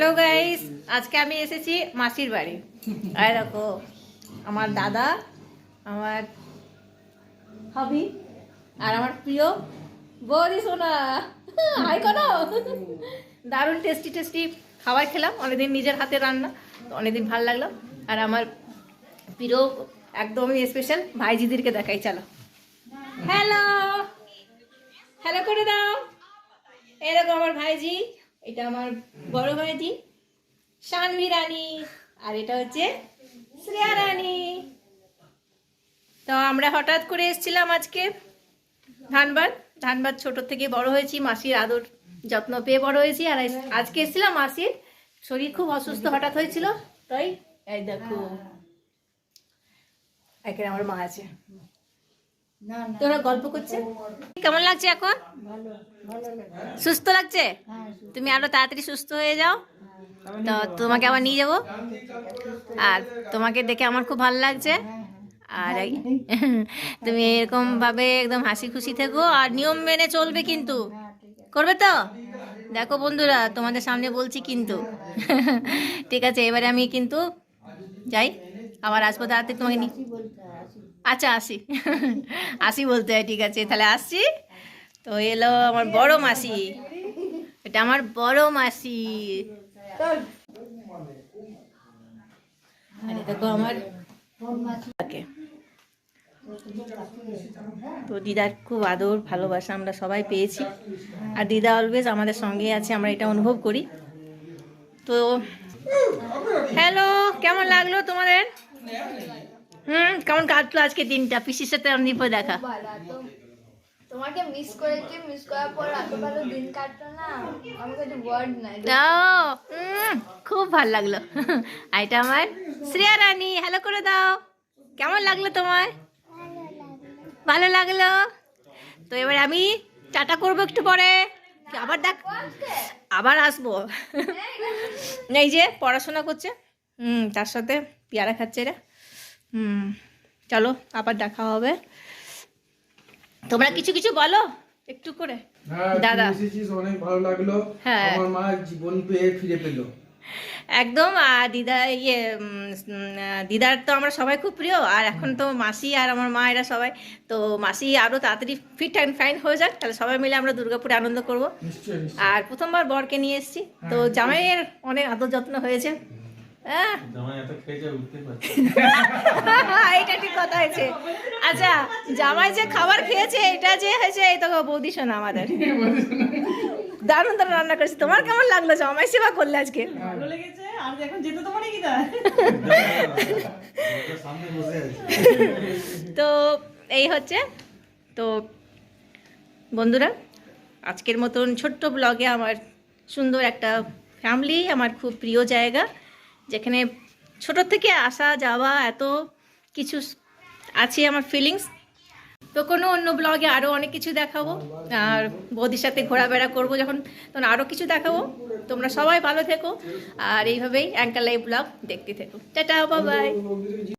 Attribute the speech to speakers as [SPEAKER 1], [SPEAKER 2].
[SPEAKER 1] Hello guys আজকে আমি এসেছি মাসির বাড়ি। আর দেখো, আমার দাদা, আমার হবি আর আমার প্রিয় বৌদি সোনা। হাই করো দারুণ টেস্টি টেস্টি খাবার খেলাম। অনেকদিন নিজের হাতে রান্না, তো অনেকদিন ভালো লাগল। আর আমার প্রিয়, একদমই স্পেশাল ভাইজিদিরকে দেখাই, চলো। হ্যালো হ্যালো করে দাও। এরকম আমার ভাইজি। এটা আমার বড় ভাইজি শানভি রানী, আর এটা হচ্ছে শ্রেয়া রানী। তো আমরা হঠাৎ করে এসেছিলাম আজকে ধানবাদ। ধানবাদ ছোট থেকে বড় হয়েছি, মাসির আদর যত্ন পেয়ে বড় হয়েছি, আর আজকে এসেছিলাম মাসির। শরীর খুব অসুস্থ হঠাৎ হয়েছিল, তাই? এই দেখো। এখানে আমার মা আছে। তোরা গল্প করছে? কেমন লাগছে এখন? সুস্থ লাগছে?
[SPEAKER 2] হ্যাঁ
[SPEAKER 1] তুমি আরও তাড়াতাড়ি সুস্থ হয়ে যাও। তো তোমাকে আবার নিয়ে যাব। আর তোমাকে দেখে আমার খুব ভালো লাগছে। আর এই- তুমি এরকম ভাবে একদম হাসি খুশি থেকো। আর নিয়ম মেনে চলবে কিন্তু।
[SPEAKER 2] হ্যাঁ
[SPEAKER 1] করবে তো? দেখো বন্ধুরা তোমাদের সামনে বলছি কিন্তু। ঠিক আছে এবারে আমি কিন্তু যাই। আবার আসব তাড়াতাড়ি তোমাকে আচ্ছা আসি। আসি বলতে হয় ঠিক আছে তাহলে আসছি তো এলো আমার বড় মাসি। এটা আমার বড় মাসি। আরে দেখো আমার থাকে। তো দিদার খুব আদর ভালোবাসা আমরা সবাই পেয়েছি। আর দিদা অলওয়েজ আমাদের সঙ্গে আছে আমরা এটা অনুভব করি। তো হ্যালো কেমন লাগল তোমাদের? হুম কেমন কাটলো আজকে দিনটা? পিসির সাথে অনিপ দেখা।
[SPEAKER 3] তোমাকে মিস করেছি মিস করার পর এত ভালো দিন কাটলো না। আমার কাছে ওয়ার্ড নাই।
[SPEAKER 1] খুব ভালো লাগল। আর এটা আমার শ্রেয়া রানী হ্যালো করে দাও। কেমন লাগল তোমার? ভালো লাগল। তো এবার আমি টাটা করব একটু পরে। আবার দেখ আবার আসব। এই যে পড়াশোনা করছে। হুম তার সাথে পেয়ারা খাচ্ছে এরা। হুম। চলো আবার দেখা হবে। তোমরা কিছু কিছু বলো? একটু করে।
[SPEAKER 4] হ্যাঁ
[SPEAKER 1] দাদা।
[SPEAKER 4] অনেক ভালো লাগল।
[SPEAKER 1] হ্যাঁ।
[SPEAKER 4] আমার মা জীবন পেয়ে ফিরে পেল।
[SPEAKER 1] একদম আর দিদা ইয়ে দিদার তো আমরা সবাই খুব প্রিয়। আর এখন তো মাসি আর আমার মা এরা সবাই। তো মাসি আরও তাড়াতাড়ি ফিট অ্যান্ড ফাইন হয়ে যাক। তাহলে সবাই মিলে আমরা দুর্গাপুরে আনন্দ করব। আর প্রথমবার বরকে নিয়ে এসেছি। তো জামাইয়ের অনেক আদর যত্ন হয়েছে। এটা ঠিক কথা হয়েছে। আচ্ছা জামাই যে খাবার খেয়েছে এটা যে হয়েছে এই তো বৌদি শোনা আমাদের। দারুণ দারুণ রান্না করেছে। তোমার কেমন লাগল? জামাই সেবা করলে আজকে? তো এই হচ্ছে। তো বন্ধুরা আজকের মতন ছোট্ট ব্লগে আমার সুন্দর একটা ফ্যামিলি আমার খুব প্রিয় জায়গা। যেখানে ছোট থেকে আসা, যাওয়া, এত কিছু আছে আমার ফিলিংস তো কোনো অন্য ব্লগে আরও অনেক কিছু দেখাবো। আর বৌদির সাথে ঘোরাফেরা করব যখন, তখন আরও কিছু দেখাবো। তোমরা সবাই ভালো থেকো। আর এইভাবেই অ্যাঙ্কার লাইভ ব্লগ দেখতে থেকো। টাটা বাবাই